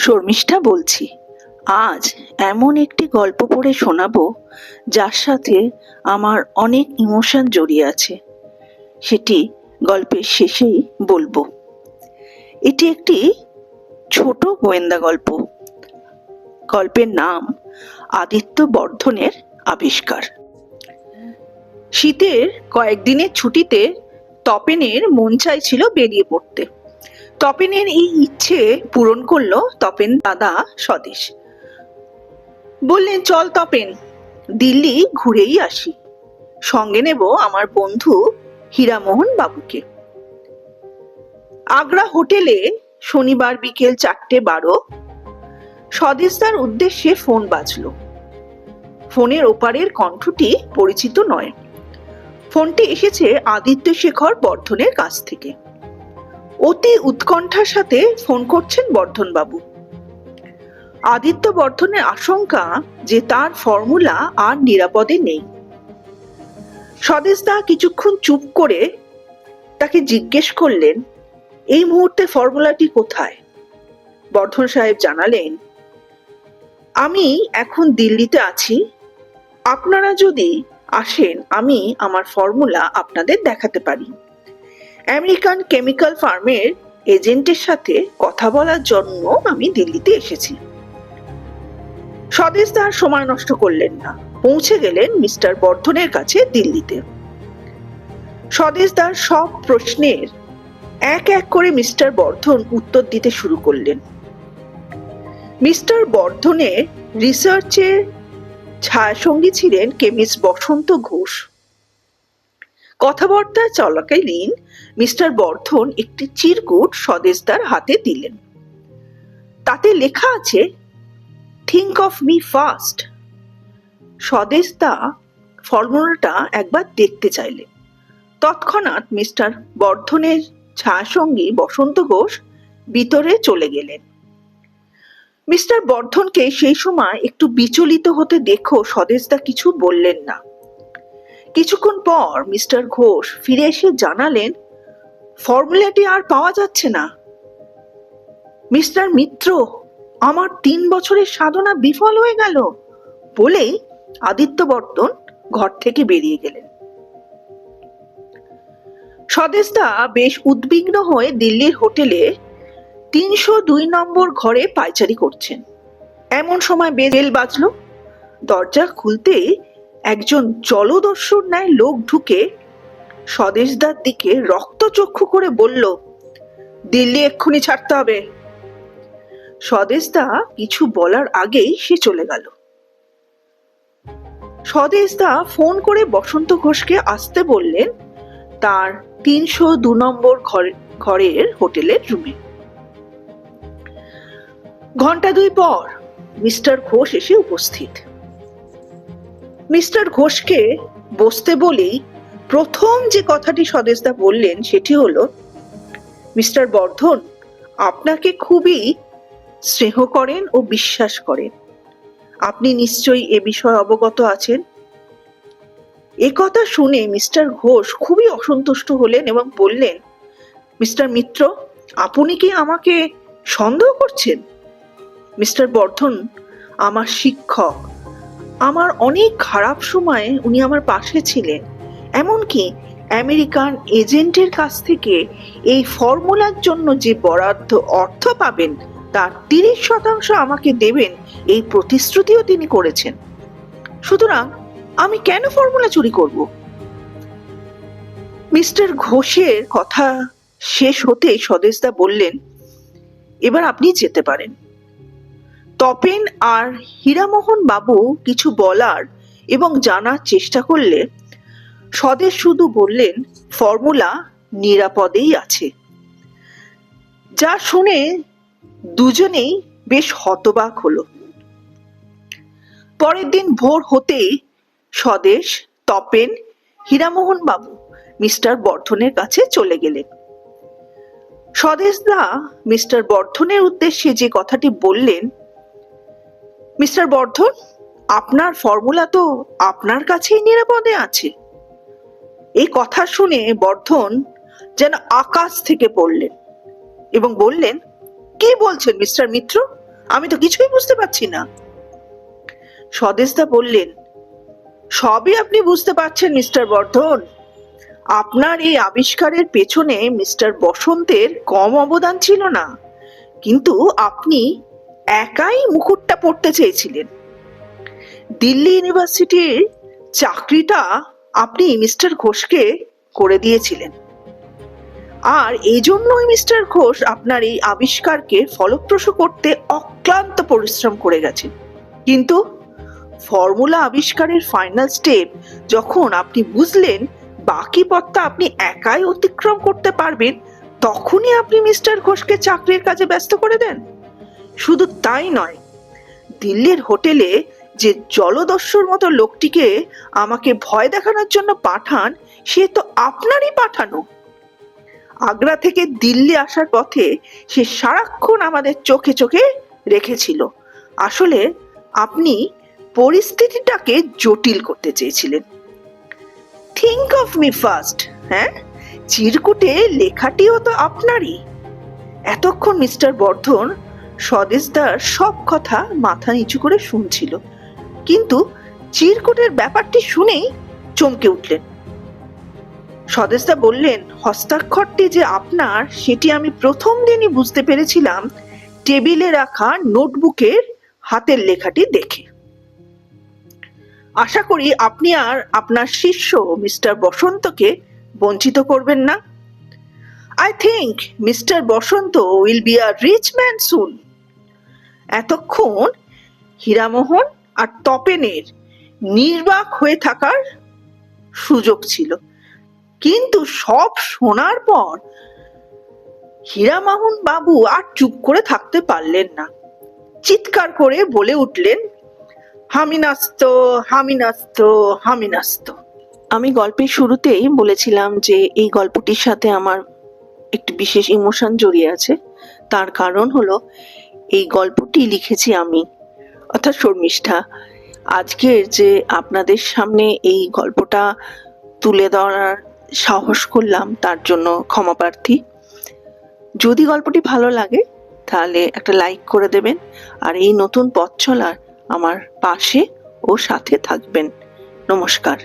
শর্মিষ্ঠা বলছি, আজ এমন একটি গল্প পড়ে শোনাবো যার সাথে আমার অনেক ইমোশন জড়িয়ে আছে। সেটি গল্পের শেষেই বলব। এটি একটি ছোট গোয়েন্দা গল্প। গল্পের নাম আদিত্য বর্ধনের আবিষ্কার। শীতের কয়েকদিনের ছুটিতে তপেনের মন চাইছিল বেরিয়ে পড়তে। তপেনের এই ইচ্ছে পূরণ করল তপেন দাদা স্বদেশ। বললেন, চল তপেন, দিল্লি ঘুরেই আসি। সঙ্গে নেব আমার বন্ধু হীরামোহন বাবুকে। আগ্রা হোটেলে শনিবার বিকেল চারটে বারো স্বদেশদার উদ্দেশ্যে ফোন বাজলো। ফোনের ওপারের কণ্ঠটি পরিচিত নয়। ফোনটি এসেছে আদিত্য শেখর বর্ধনের কাছ থেকে। অতি উৎকণ্ঠার সাথে ফোন করছেন বর্ধনবাবু। আদিত্য বর্ধনের আশঙ্কা যে তার ফর্মুলা আর নিরাপদে নেই। স্বদেশদা কিছুক্ষণ চুপ করে তাকে জিজ্ঞেস করলেন, এই মুহূর্তে ফর্মুলাটি কোথায়? বর্ধন সাহেব জানালেন, আমি এখন দিল্লিতে আছি। আপনারা যদি আসেন, আমি আমার ফর্মুলা আপনাদের দেখাতে পারি। আমেরিকান কেমিক্যাল ফার্মের এজেন্টের সাথে কথা বলার জন্য আমি দিল্লিতে এসেছি। স্বদেশ তার সময় নষ্ট করলেন না। পৌঁছে গেলেন মিস্টার বর্ধনের কাছে দিল্লিতে। স্বদেশদার সব প্রশ্নের এক এক করে মিস্টার বর্ধন উত্তর দিতে শুরু করলেন। মিস্টার বর্ধনের রিসার্চের ছায়াসঙ্গী ছিলেন কেমিস্ট বসন্ত ঘোষ। কথাবার্তা চলাকালীন মিস্টার বর্ধন একটি চিরকুট স্বদেশদার হাতে দিলেন। তাতে লেখা আছে থিঙ্ক অফ মি ফাস্ট স্বদেশদা ফর্মুলাটা একবার দেখতে চাইলেন। তৎক্ষণাৎ মিস্টার বর্ধনের ছায়াসঙ্গী বসন্ত ঘোষ ভিতরে চলে গেলেন। মিস্টার বর্ধনকে সেই সময় একটু বিচলিত হতে দেখো স্বদেশদা কিছু বললেন না। কিছুক্ষণ পর মিস্টার ঘোষ ফিরে এসে জানালেন, ফর্মুলাটি আর পাওয়া যাচ্ছে না। মিস্টার মিত্র, আমার তিন বছরের সাধনা বিফল হয়ে গেল বলেই আদিত্য বর্তন ঘর থেকে বেরিয়ে গেলেন। স্বদেশদা বেশ উদ্বিগ্ন হয়ে দিল্লির হোটেলে তিনশো দুই নম্বর ঘরে পায়চারি করছেন। এমন সময় বেল বাজলো। দরজা খুলতে একজন জলদস্যুর ন্যায় লোক ঢুকে স্বদেশদার দিকে রক্তচক্ষু করে বলল, দিল্লি এক্ষুনি ছাড়তে হবে। স্বদেশদা কিছু বলার আগেই সে চলে গেল। স্বদেশদা ফোন করে বসন্ত ঘোষকে আসতে বললেন তার তিনশো দু নম্বর ঘরের হোটেলের রুমে। ঘণ্টা দুই পর মিস্টার ঘোষ এসে উপস্থিত। মিস্টার ঘোষকে বসতে বলেই প্রথম যে কথাটি স্বদেশদা বললেন সেটি হলো, মিস্টার বর্ধন, আপনাকে খুবই স্নেহ করেন ও বিশ্বাস করেন। আপনি নিশ্চয়ই এ বিষয়ে অবগত আছেন? এ কথা শুনে মিস্টার ঘোষ খুবই অসন্তুষ্ট হলেন এবং বললেন, মিস্টার মিত্র, আপনি কি আমাকে সন্দেহ করছেন? মিস্টার বর্ধন আমার শিক্ষক। আমার অনেক খারাপ সময়ে উনি আমার পাশে ছিলেন। এমনকি আমেরিকান এজেন্টের কাছ থেকে এই ফর্মুলার জন্য যে বরাদ্দ অর্থ পাবেন, তার তিরিশ শতাংশ আমাকে দেবেন এই প্রতিশ্রুতিও তিনি করেছেন। সুতরাং আমি কেন ফর্মুলা চুরি করব? মিস্টার ঘোষের কথা শেষ হতে স্বদেশদা বললেন, এবার আপনি যেতে পারেন। তপেন আর হীরামোহন বাবু কিছু বলার এবং জানার চেষ্টা করলে স্বদেশ শুধু বললেন, ফর্মুলা নিরাপদেই আছে। যা শুনে দুজনেই বেশ হতবাক হলো। পরের দিন ভোর হতেই স্বদেশ, তপেন, হীরামোহন বাবু, মিস্টার বর্ধনের কাছে চলে গেলেন। স্বদেশদা মিস্টার বর্ধনের উদ্দেশ্যে যে কথাটি বললেন মিস্টার বর্ধন, আপনার ফর্মুলা তো আপনার কাছেই নিরাপদে আছে। এই কথা শুনে বর্ধন যেন আকাশ থেকে পড়লেন এবং বললেন, কি বলছেন মিস্টার মিত্র? আমি তো কিছুই বুঝতে পারছি না। স্বদেশদা বললেন, সবই আপনি বুঝতে পারছেন মিস্টার বর্ধন। আপনার এই আবিষ্কারের পেছনে মিস্টার বসন্তের কম অবদান ছিল না। কিন্তু আপনি একাই মুকুটটা পড়তে চেয়েছিলেন। দিল্লি ইউনিভার্সিটির চাকরিটা আপনি মিস্টার ঘোষকে করে দিয়েছিলেন। আর এই জন্যই মিস্টার ঘোষ আপনার এই আবিষ্কারকে ফলপ্রসূ করতে অক্লান্ত পরিশ্রম করে গেছেন। কিন্তু ফর্মুলা আবিষ্কারের ফাইনাল স্টেপ যখন আপনি বুঝলেন বাকি পথটা আপনি একাই অতিক্রম করতে পারবেন, তখনই আপনি মিস্টার ঘোষকে চাকরির কাজে ব্যস্ত করে দেন। শুধু তাই নয়, দিল্লির হোটেলে যে জলদস্যুর মতো লোকটিকে আমাকে ভয় দেখানোর জন্য পাঠান, সে তো আপনারই পাঠানো। আগ্রা থেকে দিল্লি আসার পথে সে সারাক্ষণ আমাদের চোখে চোখে রেখেছিল। আসলে আপনি পরিস্থিতিটাকে জটিল করতে চেয়েছিলেন। থিঙ্ক অফ মি ফার্স্ট হ্যাঁ? চিরকুটে লেখাটিও তো আপনারই। এতক্ষণ মিস্টার বর্ধন স্বদেশদার সব কথা মাথা নিচু করে শুনছিল। কিন্তু চিরকুটের ব্যাপারটি শুনেই চমকে উঠলেন। স্বদেশদা বললেন, হস্তাক্ষরটি যে আপনার, সেটি আমি প্রথম দিনই বুঝতে পেরেছিলাম টেবিলে রাখা নোটবুকের হাতের লেখাটি দেখে। আশা করি আপনি আর আপনার শিষ্য মিস্টার বসন্তকে বঞ্চিত করবেন না। I think mister Basanta will be a rich man soon. এতক্ষণ হীরামোহন আর তপেনের নির্বাক হয়ে থাকার সুযোগ ছিল। কিন্তু সব শোনার পর হীরামোহন বাবু আর চুপ করে থাকতে পারলেন না। চিৎকার করে বলে উঠলেন, হামিনাস্ত হামিনাস্ত হামিনাস্ত। আমি গল্পের শুরুতেই বলেছিলাম যে এই গল্পটির সাথে আমার একটি বিশেষ ইমোশন জড়িয়ে আছে। তার কারণ হলো এই গল্পটি লিখেছি আমি, অর্থাৎ শর্মিষ্ঠা। আজকের যে আপনাদের সামনে এই গল্পটা তুলে ধরার সাহস করলাম, তার জন্য ক্ষমা প্রার্থী। যদি গল্পটি ভালো লাগে, তাহলে একটা লাইক করে দেবেন, আর এই নতুন পথ চলার আমার পাশে ও সাথে থাকবেন। নমস্কার।